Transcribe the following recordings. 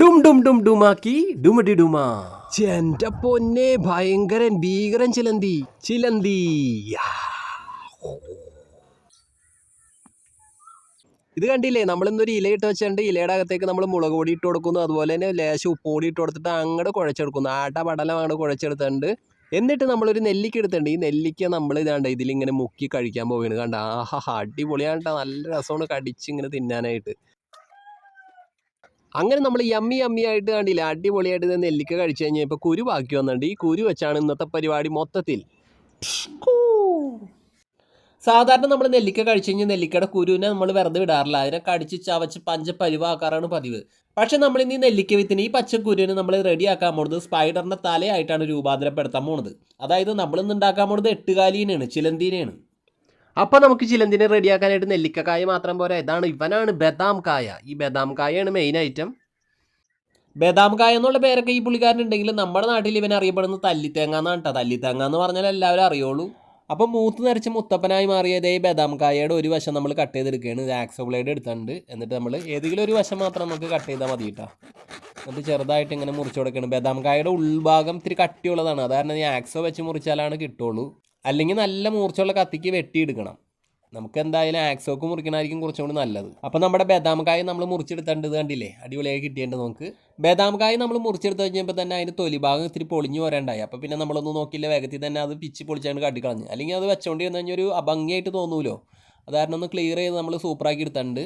ഡും ഡും ഡും ഡുമാക്കി ഡുമടി ഡുമാ. ചെന്റെ പൊന്നെ ഭയങ്കരൻ ഭീകരൻ ചിലന്തി ചിലന്തി. ഇത് കണ്ടില്ലേ നമ്മളിന്നൊരു ഇലയിട്ട് ഇല ഇട്ട് ഇലയുടെ അകത്തേക്ക് നമ്മൾ മുളക് പൊടി ഇട്ട് കൊടുക്കുന്നു അതുപോലെ തന്നെ ലേശം ഉപ്പ് പൊടി ഇട്ട് കൊടുത്തിട്ട് അങ്ങോട്ട് കുഴച്ചെടുക്കുന്നു. ആട്ട പടലം അങ്ങോട്ട് കുഴച്ചെടുത്തിട്ടുണ്ട്. എന്നിട്ട് നമ്മളൊരു നെല്ലിക്ക എടുത്തിട്ടുണ്ട്. ഈ നെല്ലിക്ക നമ്മൾ ഇതാണ്ട് ഇതിലിങ്ങനെ മുക്കി കഴിക്കാൻ പോവുകയാണ്. കണ്ട? ആഹാ അടിപൊളിയാണ് നല്ല രസമാണ് കടിച്ച് ഇങ്ങനെ തിന്നാനായിട്ട്. അങ്ങനെ നമ്മൾ യമ്മി യമ്മി ആയിട്ട് കണ്ടില്ല അടിപൊളിയായിട്ട് നെല്ലിക്ക കഴിച്ചു കഴിഞ്ഞാൽ ഇപ്പോൾ കുരു ബാക്കി വന്നിട്ടുണ്ട്. ഈ കുരു വെച്ചാണ് ഇന്നത്തെ പരിപാടി മൊത്തത്തിൽ. സാധാരണ നമ്മൾ നെല്ലിക്ക കഴിച്ചു കഴിഞ്ഞാൽ നെല്ലിക്കയുടെ കുരുവിനെ നമ്മൾ വെറുതെ വിടാറില്ല അതിനെ കടിച്ച് ചവച്ച് പഞ്ച പരിവാക്കാറാണ് പതിവ്. പക്ഷെ നമ്മൾ ഇന്ന് ഈ നെല്ലിക്ക വിത്തിന് ഈ പച്ച കുരുവിന് നമ്മൾ റെഡിയാക്കാൻ പോകുന്നത് സ്പൈഡറിന്റെ തലയായിട്ടാണ് രൂപാന്തരപ്പെടുത്താൻ പോണത്. അതായത് നമ്മൾ ഇന്ന് ഉണ്ടാക്കാൻ പോകുന്നത് എട്ടുകാലീനാണ് ചിലന്തീനെയാണ്. അപ്പോൾ നമുക്ക് ചിലന്തിനെ റെഡിയാക്കാനായിട്ട് നെല്ലിക്കക്കായ മാത്രം പോരാ. ഇതാണ് ഇവനാണ് ബദാം കായ. ഈ ബദാം കായാണ് മെയിൻ ഐറ്റം ബദാം കായ എന്നുള്ള പേരൊക്കെ ഈ പുള്ളിക്കാരനുണ്ടെങ്കിലും നമ്മുടെ നാട്ടിൽ ഇവൻ അറിയപ്പെടുന്നത് തല്ലിത്തേങ്ങ എന്നാണ് കേട്ടോ തല്ലിത്തേങ്ങ എന്ന് പറഞ്ഞാൽ എല്ലാവരും അറിയുള്ളൂ. അപ്പോൾ മൂത്ത് നിറച്ച് മുത്തപ്പനായി മാറിയത് ഈ ബദാം കായയുടെ ഒരു വശം നമ്മൾ കട്ട് ചെയ്തെടുക്കുകയാണ്. ഇത് ആക്സോ ബ്ലേഡ് എടുത്തിട്ടുണ്ട്. എന്നിട്ട് നമ്മൾ ഏതെങ്കിലും ഒരു വശം മാത്രം നമുക്ക് കട്ട് ചെയ്താൽ മതി കേട്ടോ എന്നിട്ട് ചെറുതായിട്ട് ഇങ്ങനെ മുറിച്ച് കൊടുക്കണം ബദാം കായയുടെ ഉൾഭാഗം ഇത്തിരി കട്ടിയുള്ളതാണ്. അതായത് ഈ ആക്സോ വെച്ച് മുറിച്ചാലാണ് കിട്ടുള്ളൂ. അല്ലെങ്കിൽ നല്ല മൂർച്ചയുള്ള കത്തിക്ക് വെട്ടിയെടുക്കണം. നമുക്ക് എന്തായാലും ആക്സോക്ക് മുറിക്കണമായിരിക്കും കുറച്ചുകൂടി നല്ലത്. അപ്പോൾ നമ്മുടെ ബദാം കായ നമ്മൾ മുറിച്ചെടുത്തേണ്ടത് കണ്ടില്ലേ? അടിപൊളിയായി കിട്ടിയിട്ടുണ്ട് നമുക്ക്. ബദാം കായ നമ്മൾ മുറിച്ചെടുത്ത് കഴിഞ്ഞപ്പോൾ തന്നെ അതിന്റെ തൊലി ഭാഗം ഇത്തിരി പൊളിഞ്ഞു വരണ്ടായി അപ്പോൾ പിന്നെ നമ്മളൊന്നും നോക്കില്ല വേഗത്തിൽ തന്നെ അത് പിച്ച് പൊളിച്ചാണ് കാട്ടിക്കളഞ്ഞ്. അല്ലെങ്കിൽ അത് വെച്ചുകൊണ്ടിരുന്ന കഴിഞ്ഞാൽ ഒരു അഭംഗിയായിട്ട് തോന്നൂലോ? അത് ഒന്ന് ക്ലിയർ ചെയ്ത് നമ്മൾ സൂപ്പറാക്കി എടുത്തിട്ടുണ്ട്.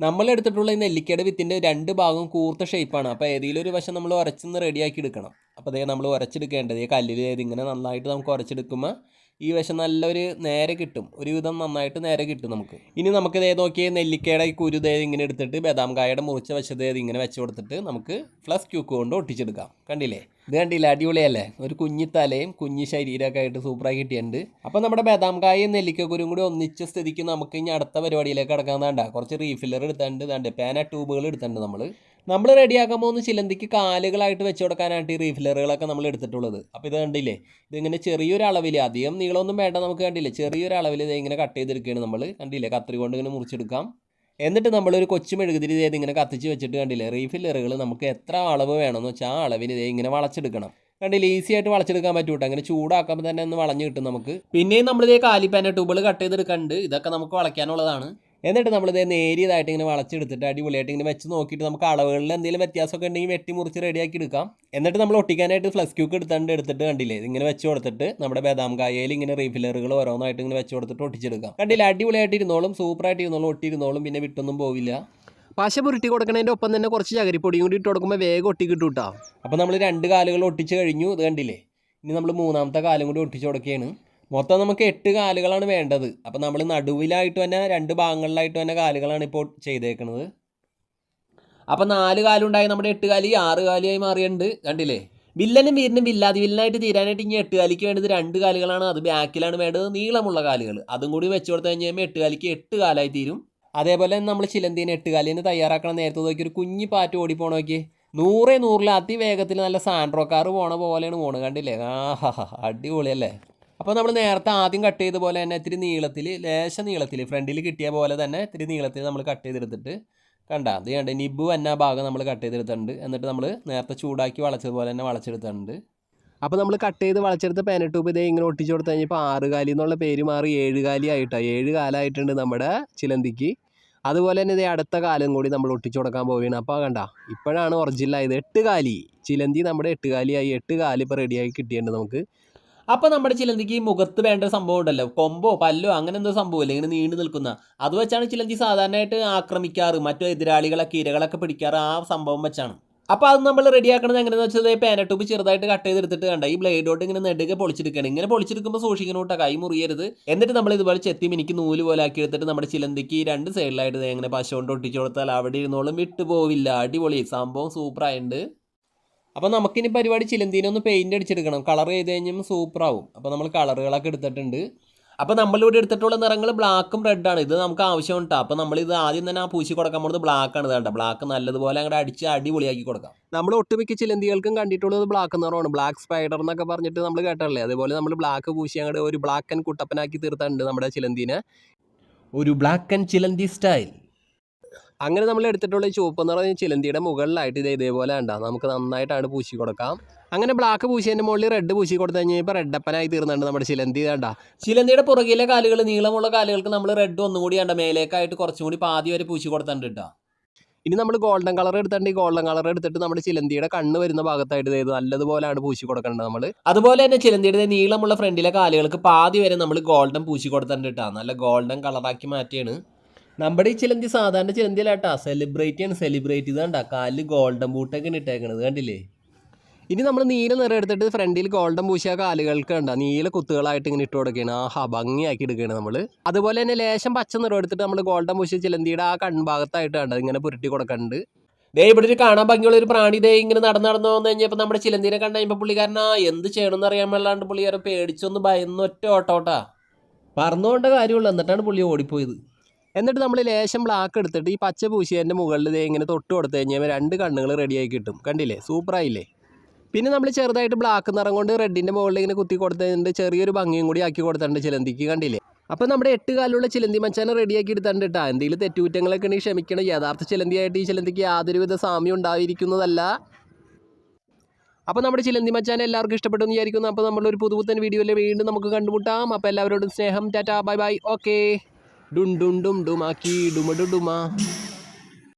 നമ്മൾ എടുത്തിട്ടുള്ള ഈ നെല്ലിക്കയുടെ വിത്തിന്റെ രണ്ട് ഭാഗം കൂർത്ത ഷേപ്പാണ് അപ്പോൾ ഏതെങ്കിലും ഒരു വശം നമ്മൾ ഉരച്ചൊന്ന് റെഡിയാക്കി എടുക്കണം. അപ്പോൾ അതേ നമ്മൾ ഉരച്ചെടുക്കേണ്ടത്. ഈ കല്ലിൽ ഇങ്ങനെ നന്നായിട്ട് നമുക്ക് ഉരച്ചെടുക്കുമ്പോൾ ഈ വശം നല്ലൊരു നേരെ കിട്ടും. ഒരുവിധം നന്നായിട്ട് നേരെ കിട്ടും നമുക്ക്. ഇനി നമുക്ക് ഇതേ നോക്കിയാൽ നെല്ലിക്കയുടെ ഈ കുരു ദേ ഇങ്ങനെ എടുത്തിട്ട് ബദാം കായയുടെ മുറിച്ച വശത്ത് ഇത് ഇങ്ങനെ വെച്ച് കൊടുത്തിട്ട് നമുക്ക് ഫ്ലസ് ക്യൂക്ക് കൊണ്ട് ഒട്ടിച്ചെടുക്കാം. കണ്ടില്ലേ? ഇത് കണ്ടില്ല? അടിപൊളിയല്ലേ? ഒരു കുഞ്ഞി തലയും കുഞ്ഞി ശരീരമൊക്കെ ആയിട്ട് സൂപ്പറായി കിട്ടിയിട്ടുണ്ട്. അപ്പോൾ നമ്മുടെ ബദാം കായയും നെല്ലിക്കക്കുരും കൂടി ഒന്നിച്ച സ്ഥിതിക്ക് നമുക്ക് ഇനി അടുത്ത പരിപാടിയിലേക്ക് കിടക്കാൻ വേണ്ട കുറച്ച് റീഫില്ലർ എടുത്തിട്ടുണ്ട്. വേണ്ട പേന ട്യൂബുകൾ എടുത്തിട്ടുണ്ട് നമ്മൾ നമ്മൾ റെഡിയാക്കാൻ പോകുന്ന ചിലന്തിക്ക് കാലുകളായിട്ട് വെച്ച് കൊടുക്കാനായിട്ട് ഈ റീഫില്ലറുകളൊക്കെ നമ്മൾ എടുത്തിട്ടുള്ളത്. അപ്പോൾ ഇത് കണ്ടില്ലേ? ഇതിങ്ങനെ ചെറിയൊരു അളവിൽ അധികം നീളമൊന്നും വേണ്ട നമുക്ക് കണ്ടില്ലേ? ചെറിയൊരു അളവിൽ ഇത് ഇങ്ങനെ കട്ട് ചെയ്തെടുക്കുകയാണ് നമ്മൾ കണ്ടില്ലേ? കത്രി കൊണ്ട് ഇങ്ങനെ മുറിച്ചെടുക്കാം. എന്നിട്ട് നമ്മളൊരു കൊച്ചു മെഴുകുതിരി ഇതേ ഇങ്ങനെ കത്തിച്ച് വെച്ചിട്ട് കണ്ടില്ലേ? റീഫില്ലറുകൾ നമുക്ക് എത്ര അളവ് വേണമെന്ന് വെച്ചാൽ ആ അളവിൽ ഇത് ഇങ്ങനെ വളച്ചെടുക്കണം. കണ്ടില്ലേ? ഈസി ആയിട്ട് വളച്ചെടുക്കാൻ പറ്റൂട്ടോ? അങ്ങനെ ചൂടാക്കുമ്പോൾ തന്നെ ഒന്ന് വളഞ്ഞു കിട്ടും നമുക്ക്. പിന്നെയും നമ്മളിതേ കാലിപ്പാൻ ട്യൂബുകൾ കട്ട് ചെയ്തെടുക്കുന്നുണ്ട് ഇതൊക്കെ നമുക്ക് വളയ്ക്കാനുള്ളതാണ്. എന്നിട്ട് നമ്മൾ നമ്മളിത് നേരിയതായിട്ട് ഇങ്ങനെ വളച്ചെടുത്തിട്ട് അടിപൊളിയായിട്ട് ഇങ്ങനെ വെച്ച് നോക്കിയിട്ട് നമുക്ക് അളവുകളിൽ എന്തെങ്കിലും വ്യത്യാസമൊക്കെ ഉണ്ടെങ്കിൽ വെട്ടി മുറിച്ച് റെഡിയാക്കി എടുക്കാം. എന്നിട്ട് നമ്മൾ ഒട്ടിക്കാനായിട്ട് ഫ്ലസ് ക്യൂക്ക് എടുത്താണ്ട് എടുത്തിട്ട് കണ്ടില്ലേ ഇങ്ങനെ വെച്ച് കൊടുത്തിട്ട് നമ്മുടെ ബദാം കായയിൽ ഇങ്ങനെ റീഫില്ലറുകൾ ഓരോന്നായിട്ട് ഇങ്ങനെ വെച്ച് കൊടുത്തിട്ട് ഒട്ടിച്ചെടുക്കാം. കണ്ടില്ല അടിപൊളിയായിട്ട് ഇരുന്നോളും സൂപ്പറായിട്ട് ഇരുന്നോളും ഒട്ടിയിരുന്നോളും പിന്നെ വിട്ടൊന്നും പോവില്ല. പശ പുരുട്ടി കൊടുക്കണതിന്റെ ഒപ്പം തന്നെ കുറച്ച് ചകരിപ്പൊടിയും കൂടി ഇട്ട് കൊടുക്കുമ്പോൾ വേഗം ഒട്ടി കിട്ടും കേട്ടോ അപ്പോൾ നമ്മൾ രണ്ട് കാലുകൾ ഒട്ടിച്ച് കഴിഞ്ഞു ഇത് കണ്ടില്ലേ? ഇനി നമ്മൾ മൂന്നാമത്തെ കാലം കൂടി ഒട്ടിച്ച് കൊടുക്കുകയാണ്. മൊത്തം നമുക്ക് എട്ട് കാലുകളാണ് വേണ്ടത്. അപ്പോൾ നമ്മൾ നടുവിലായിട്ട് തന്നെ രണ്ട് ഭാഗങ്ങളിലായിട്ട് തന്നെ കാലുകളാണ് ഇപ്പോൾ ചെയ്തേക്കുന്നത് അപ്പോൾ നാല് കാലുണ്ടായി നമ്മുടെ എട്ട് കാലി ആറ് കാലിയായി മാറിയിട്ടുണ്ട്. കണ്ടില്ലേ? വില്ലനും വീരനും വില്ലാതി വില്ലനായിട്ട് തീരാനായിട്ട് ഇനി എട്ട് കാലിക്ക് വേണ്ടത് രണ്ട് കാലുകളാണ്. അത് ബാക്കിലാണ് വേണ്ടത് നീളമുള്ള കാലുകൾ. അതും കൂടി വെച്ച് കൊടുത്തു കഴിഞ്ഞ് കഴിയുമ്പോൾ എട്ട് കാലിക്ക് എട്ട് കാലായി തീരും. അതേപോലെ നമ്മൾ ചിലന്തീനെ എട്ട് കാലിന് തയ്യാറാക്കണം നേരത്തെ നോക്കി ഒരു കുഞ്ഞി പാറ്റ് ഓടി പോണ നോക്കി. നൂറേ നൂറിൽ അതിവേഗത്തിൽ നല്ല സാൻഡ്രോ കാർ പോണ പോലെയാണ് പോണത് കണ്ടില്ലേ? ആ അടിപൊളിയല്ലേ അപ്പോൾ നമ്മൾ നേരത്തെ ആദ്യം കട്ട് ചെയ്ത പോലെ തന്നെ ഇത്തിരി നീളത്തിൽ ലേശ നീളത്തിൽ ഫ്രണ്ടിൽ കിട്ടിയ പോലെ തന്നെ ഇത്തിരി നീളത്തിൽ നമ്മൾ കട്ട് ചെയ്തെടുത്തിട്ട് കണ്ട അത് കണ്ട് നിബു എന്ന ഭാഗം നമ്മൾ കട്ട് ചെയ്തെടുത്തിട്ടുണ്ട്. എന്നിട്ട് നമ്മൾ നേരത്തെ ചൂടാക്കി വളച്ചതുപോലെ തന്നെ വളച്ചെടുത്തിട്ടുണ്ട്. അപ്പോൾ നമ്മൾ കട്ട് ചെയ്ത് വളച്ചെടുത്ത പേന ട്യൂബ് ഇതേ ഇങ്ങനെ ഒട്ടിച്ചു കൊടുത്തു കഴിഞ്ഞപ്പോൾ ആറുകാലി എന്നുള്ള പേര് മാറി ഏഴുകാലി ആയിട്ടാണ് ഏഴ് കാലമായിട്ടുണ്ട് നമ്മുടെ ചിലന്തിക്ക്. അതുപോലെ തന്നെ ഇതേ അടുത്ത കാലം കൂടി നമ്മൾ ഒട്ടിച്ചു കൊടുക്കാൻ പോവുകയാണ്. അപ്പോൾ കണ്ട ഇപ്പോഴാണ് ഒറിജിനലായത് എട്ട് കാലി ചിലന്തി നമ്മുടെ എട്ട് കാലിയായി എട്ട് കാലി ഇപ്പോൾ റെഡിയായി കിട്ടിയിട്ടുണ്ട് നമുക്ക്. അപ്പോൾ നമ്മുടെ ചിലന്തിക്ക് ഈ മുഖത്ത് വേണ്ട ഒരു സംഭവം ഉണ്ടല്ലോ. കൊമ്പോ പല്ലോ അങ്ങനെ എന്തോ സംഭവമില്ല? ഇങ്ങനെ നീണ്ടു നിൽക്കുന്ന. അത് വെച്ചാണ് ചിലന്തി സാധാരണയായിട്ട് ആക്രമിക്കാറ്. മറ്റു എതിരാളികളൊക്കെ ഇരകളൊക്കെ പിടിക്കാറ് ആ സംഭവം വെച്ചാണ്. അപ്പോൾ അത് നമ്മൾ റെഡിയാക്കണത് എങ്ങനെയെന്ന് വെച്ചാൽ പേന ട്യൂബ് ചെറുതായിട്ട് കട്ട് ചെയ്തെടുത്തിട്ട് കണ്ട? ഈ ബ്ലേഡോട്ട് ഇങ്ങനെ നെടുക പൊളിച്ചെടുക്കണം ഇങ്ങനെ പൊളിച്ചെടുക്കുമ്പോൾ സൂക്ഷിക്കണം കേട്ടോ. കൈ മുറിയരുത്. എന്നിട്ട് നമ്മൾ ഇതുപോലെ ചെത്തി മിനിക്ക് നൂൽ പോലെ ആക്കി എടുത്തിട്ട് നമ്മുടെ ചിലന്തിക്ക് രണ്ട് സൈഡിലായിട്ട് എങ്ങനെ പശ കൊണ്ട് ഒട്ടിച്ചു കൊടുത്താൽ അവിടെ ഇരുന്നോളും വിട്ടുപോവില്ല. അടിപൊളി. സംഭവം സൂപ്പറായിട്ടുണ്ട് അപ്പോൾ നമുക്കിനി പരിപാടി ചിലന്തീനൊന്ന് പെയിന്റ് അടിച്ചെടുക്കണം. കളർ ചെയ്ത് കഴിഞ്ഞാൽ സൂപ്പറാവും അപ്പോൾ നമ്മൾ കളറുകളൊക്കെ എടുത്തിട്ടുണ്ട്. അപ്പോൾ നമ്മളിവിടെ എടുത്തിട്ടുള്ള നിറങ്ങൾ ബ്ലാക്കും റെഡാണ് ഇത് നമുക്ക് ആവശ്യമുണ്ട് അപ്പോൾ നമ്മളിത് ആദ്യം തന്നെ ആ പൂശി കൊടുക്കാൻ പോകുന്നത് ബ്ലാക്കാണ് വേണ്ട ബ്ലാക്ക് നല്ലതുപോലെ അങ്ങോട്ട് അടിച്ച് അടിപൊളിയാക്കി കൊടുക്കാം. നമ്മൾ ഒട്ടുമിക്ക ചിലന്തികൾക്കും കണ്ടിട്ടുള്ളത് ബ്ലാക്ക് നിറമാണ്. ബ്ലാക്ക് സ്പൈഡർ എന്നൊക്കെ പറഞ്ഞിട്ട് നമ്മൾ കേട്ടല്ലേ അതുപോലെ നമ്മൾ ബ്ലാക്ക് പൂശി അങ്ങോട്ട് ഒരു ബ്ലാക്ക് ആൻഡ് കുട്ടപ്പനാക്കി തീർത്തിട്ടുണ്ട് നമ്മുടെ ചിലന്തിനെ. ഒരു ബ്ലാക്ക് ആൻഡ് ചിലന്തി സ്റ്റൈൽ അങ്ങനെ നമ്മൾ എടുത്തിട്ടുള്ള ഈ ചുവപ്പ് എന്ന് പറഞ്ഞാൽ ചിലന്തിയുടെ മുകളിലായിട്ട് ഇത് ഇതേപോലെ ഉണ്ടാകും നമുക്ക് നന്നായിട്ടാണ് പൂശി കൊടുക്കാം. അങ്ങനെ ബ്ലാക്ക് പൂശിയതിന്റെ മുകളിൽ റെഡ് പൂശി കൊടുത്തു കഴിഞ്ഞാൽ ഇപ്പോൾ റെഡപ്പനായി തീർന്നുണ്ട് നമ്മുടെ ചിലന്തി കണ്ട. ചിലന്തിയുടെ പുറകിലെ കാലുകൾ നീളമുള്ള കാലുകൾക്ക് നമ്മൾ റെഡ് ഒന്നും കൂടി വേണ്ട മേലേക്കായിട്ട് കുറച്ചും കൂടി പാതി വരെ പൂശി കൊടുത്തിട്ടുണ്ട് കേട്ടോ. ഇനി നമ്മൾ ഗോൾഡൻ കളർ എടുത്തിട്ടുണ്ട്. ഈ ഗോൾഡൻ കളർ എടുത്തിട്ട് നമ്മുടെ ചിലന്തിയുടെ കണ്ണ് വരുന്ന ഭാഗത്തായിട്ട് ചെയ്ത് നല്ലതുപോലെയാണ് പൂശി കൊടുക്കേണ്ടത് നമ്മൾ. അതുപോലെ തന്നെ ചിലന്തിയുടെ നീളമുള്ള ഫ്രണ്ടിലെ കാലുകൾക്ക് പാതി വരെ നമ്മൾ ഗോൾഡൻ പൂശി കൊടുത്തിട്ടുണ്ട് കേട്ടോ. നല്ല ഗോൾഡൻ കളറാക്കി മാറ്റിയാണ്. നമ്മുടെ ഈ ചിലന്തി സാധാരണ ചിലന്തി ചിലന്തിയിലാട്ടാ സെലിബ്രേറ്റ് ആണ് സെലിബ്രേറ്റ് ചെയ്തണ്ടാ കാലിൽ ഗോൾഡൻ ബൂട്ടൊക്കെ ഇട്ടേക്കണത് കണ്ടില്ലേ? ഇനി നമ്മൾ നീല നിറം എടുത്തിട്ട് ഫ്രണ്ടിൽ ഗോൾഡൻ പൂശിയ കാലുകൾക്ക് കണ്ട. നീല കുത്തുകളായിട്ട് ഇങ്ങനെ ഇട്ട് കൊടുക്കുകയാണ് ആഹാ ഭംഗിയാക്കി എടുക്കുകയാണ് നമ്മൾ അതുപോലെ തന്നെ ലേശം പച്ച നിറം എടുത്തിട്ട് നമ്മൾ ഗോൾഡൻ പൂശിയ ചിലന്തിയുടെ ആ കൺഭാഗത്തായിട്ട് കണ്ടത് ഇങ്ങനെ പുരട്ടി കൊടുക്കുന്നുണ്ട് ദേ ഇവിടെ ഒരു കാണാൻ ഭംഗിയുള്ള ഒരു പ്രാണി ദേ ഇങ്ങനെ നടന്ന് നടന്നു വന്നു കഴിഞ്ഞപ്പോൾ നമ്മുടെ ചിലന്തിനെ കണ്ടു കഴിയുമ്പോൾ പുള്ളിക്കാരനാ എന്ത് ചെയ്യണമെന്ന് അറിയാൻ മേലാണ്ട് പുള്ളിക്കാരൻ പേടിച്ചൊന്ന് ഭയന്നൊറ്റ ഓട്ടോട്ടാ. പറന്നുകൊണ്ട കാര്യമുള്ളൂ. എന്നിട്ടാണ് പുള്ളി ഓടിപ്പോയത്. എന്നിട്ട് നമ്മൾ ലേശം ബ്ലാക്ക് എടുത്തിട്ട് ഈ പച്ച പൂശിയതിന്റെ മുകളിൽ ഇങ്ങനെ തൊട്ട് കൊടുത്തു കഴിഞ്ഞാൽ രണ്ട് കണ്ണുകൾ റെഡിയായി കിട്ടും. കണ്ടില്ലേ? സൂപ്പറായില്ലേ പിന്നെ നമ്മൾ ചെറുതായിട്ട് ബ്ലാക്ക് നിറം കൊണ്ട് റെഡിന്റെ മുകളിൽ ഇങ്ങനെ കുത്തി കൊടുത്തതിന്റെ ചെറിയൊരു ഭംഗിയും കൂടി ആക്കി കൊടുത്തിട്ടുണ്ട് ചിലന്തിക്ക് കണ്ടില്ലേ? അപ്പോൾ നമ്മുടെ എട്ട് കാലുള്ള ചിലന്തി മച്ചാനെ റെഡിയാക്കി എടുത്തിട്ടുണ്ട് കേട്ടോ എന്തെങ്കിലും തെറ്റുകുറ്റങ്ങളൊക്കെ ഉണ്ടെങ്കിൽ ക്ഷമിക്കണം. യഥാർത്ഥ ചിലന്തിയായിട്ട് ഈ ചിലന്തിക്ക് യാതൊരുവിധ സാമ്യം ഉണ്ടായിരിക്കുന്നതല്ല. അപ്പോൾ നമ്മുടെ ചിലന്തി മച്ചാനെ എല്ലാവർക്കും ഇഷ്ടപ്പെട്ടു വിചാരിക്കുന്നു. അപ്പോൾ നമ്മളൊരു പുതുപുത്തൻ വീഡിയോയിൽ വീണ്ടും നമുക്ക് കണ്ടുമുട്ടാം. അപ്പോൾ എല്ലാവരോടും സ്നേഹം. ടാറ്റാ. Bye bye. ഓക്കെ ഡും ഡും ഡും ഡുമാക്കി ഡുമ ഡുമാ